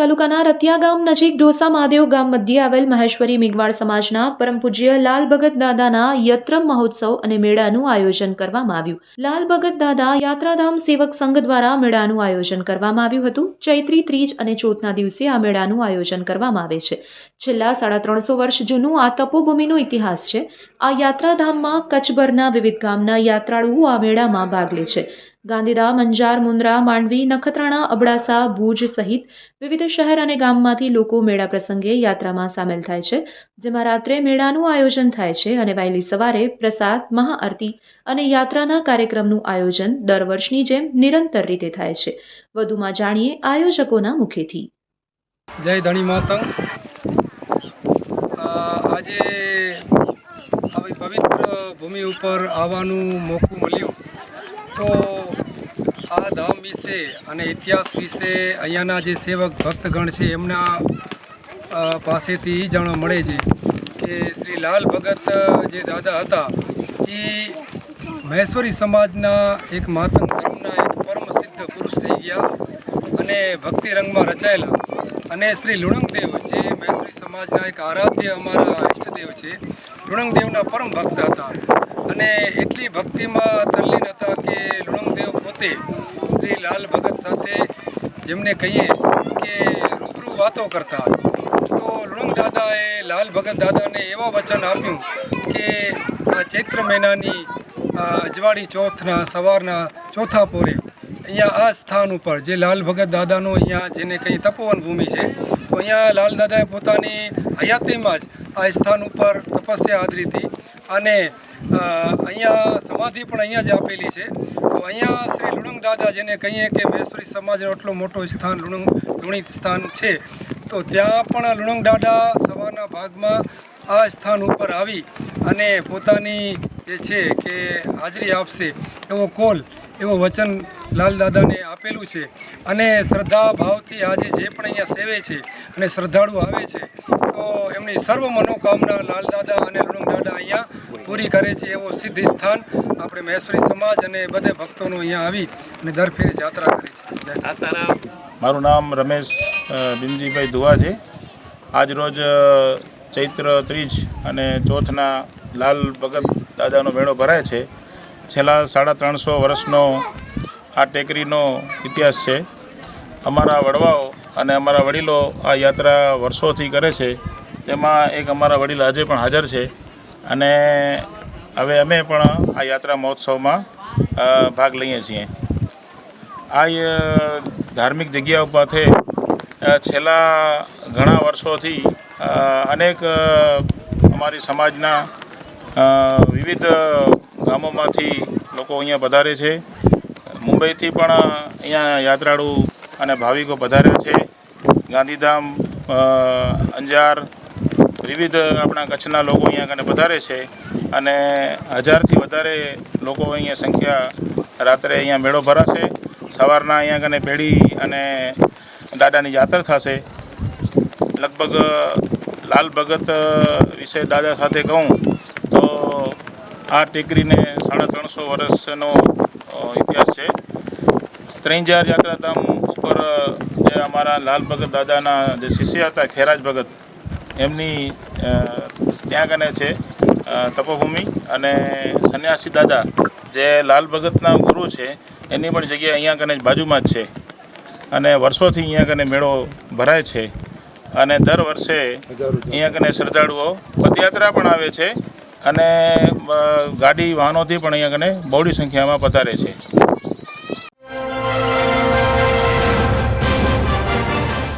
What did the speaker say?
તાલુકાના રતિયા ગામ નજીક ઢોસા મહાદેવ ગામ મધ્યે આવેલ મહેશ્વરી મેઘવાળ સમાજના પરમ પૂજ્ય લાલ ભગત દાદાના યત્રમ મહોત્સવ અને મેળાનું આયોજન કરવામાં આવ્યું. લાલ ભગત દાદા યાત્રાધામ સેવક સંઘ દ્વારા મેળાનું આયોજન કરવામાં આવ્યું હતું. ચૈત્રી, ત્રીજ અને ચોથના દિવસે આ મેળાનું આયોજન કરવામાં આવે છે. છેલ્લા સાડા ત્રણસો વર્ષ જૂનું આ તપોભૂમિનો ઇતિહાસ છે. આ યાત્રાધામમાં કચ્છભરના વિવિધ ગામના યાત્રાળુઓ આ મેળામાં ભાગ લે છે. ગાંધીધામ અંજાર, મુન્દ્રા, માંડવી, નખત્રાણા, અબડાસા, ભુજ સહિત વિવિધ શહેર અને ગામમાંથી લોકો મેળા પ્રસંગે યાત્રામાં સામેલ થાય છે, જેમાં રાત્રે મેળાનું આયોજન થાય છે અને વહેલી સવારે પ્રસાદ, મહાઆરતી અને યાત્રાના કાર્યક્રમનું આયોજન દર વર્ષની જેમ નિરંતર રીતે થાય છે. વધુમાં જાણીએ આયોજકોના મુખેથી. જય ધણી માતા આજે આવી પવિત્ર ભૂમિ ઉપર આવવાનું મોકું મળ્યું. તો આ ધામ વિશે અને ઇતિહાસ વિશે અહીંયાના જે સેવક ભક્તગણ છે, એમના પાસેથી એ જાણવા મળે છે કે શ્રી લાલ ભગત જે દાદા હતા, એ મહેશ્વરી સમાજના એક માતંગ ધર્મના એક પરમ સિદ્ધ પુરુષ થઈ ગયા અને ભક્તિ રંગમાં રચાયેલા. અને શ્રી લુણંગદેવ, જે મહેશ્વરી સમાજના એક આરાધ્ય અમારા ઈષ્ટદેવ છે, લુણંગદેવના પરમ ભક્ત હતા. અને એટલી ભક્તિમાં તલ્લીન હતા કે લુણંગદેવ શ્રી લાલ ભગત સાથે જેમને કહીએ કે રૂબરૂ વાતો કરતા. તો લુણંગ દાદાએ લાલ ભગત દાદાને એવા વચન આપ્યું કે આ ચૈત્ર મહિનાની અજવાળી ચોથના સવારના ચોથા પોરે અહીંયા આ સ્થાન ઉપર જે લાલ ભગત દાદાનો અહીંયા જેને કંઈ તપોવન ભૂમિ છે, તો અહીંયા લાલ દાદાએ પોતાની હયાતીમાં જ આ સ્થાન ઉપર તપસ્યા આદરી હતી. અને અહીંયા સમાધિ પણ અહીંયા જ આપેલી છે. તો અહીંયા શ્રી લુણંગ દાદા જેને કહીએ કે મહેશ્વરી સમાજનો એટલો મોટો સ્થાન લુણંગ, લુણિત સ્થાન છે, તો ત્યાં પણ લુણંગ દાદા સવારના ભાગમાં આ સ્થાન ઉપર આવી અને પોતાની જે છે કે હાજરી આપશે, એવો કોલ, એવો વચન લાલ દાદાને આપેલું છે. અને શ્રદ્ધા ભાવથી આજે જે પણ અહીંયા સેવે છે અને શ્રદ્ધાળુ આવે છે એમની સર્વ મનોકામના લાલ દાદા અને લુણંગ દાદા અહીંયા પૂરી કરે છે એવો સિદ્ધિ સ્થાન આપણે મહેશ્વરી સમાજ અને બધે ભક્તોનો અહીંયા આવી અને દર ફેરે જાત્રા કરે છે. મારું નામ રમેશ બિનજીભાઈ ધુવા છે આજ રોજ ચૈત્ર ત્રીજ અને ચોથના લાલ ભગત દાદાનો મેળો ભરાય છે. છેલ્લા સાડા ત્રણસો વર્ષનો આ ટેકરીનો ઇતિહાસ છે. અમારા વડવાઓ અને અમારા વડીલો આ યાત્રા વર્ષોથી કરે છે. તેમાં એક અમારા વડીલ આજે પણ હાજર છે. અને હવે અમે પણ આ યાત્રા મહોત્સવમાં ભાગ લઈએ છીએ. આ ધાર્મિક જગ્યા ઉપરથી છેલ્લા ઘણા વર્ષોથી અનેક અમારી સમાજના વિવિધ ગામોમાંથી લોકો અહીંયા વધારે છે. મુંબઈથી પણ અહીંયા યાત્રાળુ અને ભાવિકો પધાર્યા છે. ગાંધીધામ અંજાર, વિવિધ આપણા કચ્છના લોકો અહીંયા કને પધારે છે અને હજારથી વધારે લોકો અહીંયા સંખ્યા રાત્રે અહીંયા મેળો ભરાશે. સવારના અહીંયા કને પેઢી અને દાદાની યાત્રા થશે. લગભગ લાલ ભગત વિશે દાદા સાથે કહું તો આ ટેકરીને સાડા ત્રણસો વર્ષનો ઇતિહાસ છે. ત્રણ ચાર યાત્રાધામ ઉપર જે અમારા લાલ ભગત દાદાના જે શિષ્ય હતા, ખેરાજ ભગત, એમની ત્યાં કને છે તપોભૂમિ. અને સંન્યાસી દાદા, જે લાલ ભગતના ગુરુ છે, એની પણ જગ્યા અહીંયા કને બાજુમાં જ છે. અને વર્ષોથી અહીંયા કને મેળો ભરાય છે. અને દર વર્ષે અહીંયા કને શ્રદ્ધાળુઓ પદયાત્રા પણ આવે છે. અને ગાડી વાહનોથી પણ અહીંયા કને બહોળી સંખ્યામાં પધારે છે.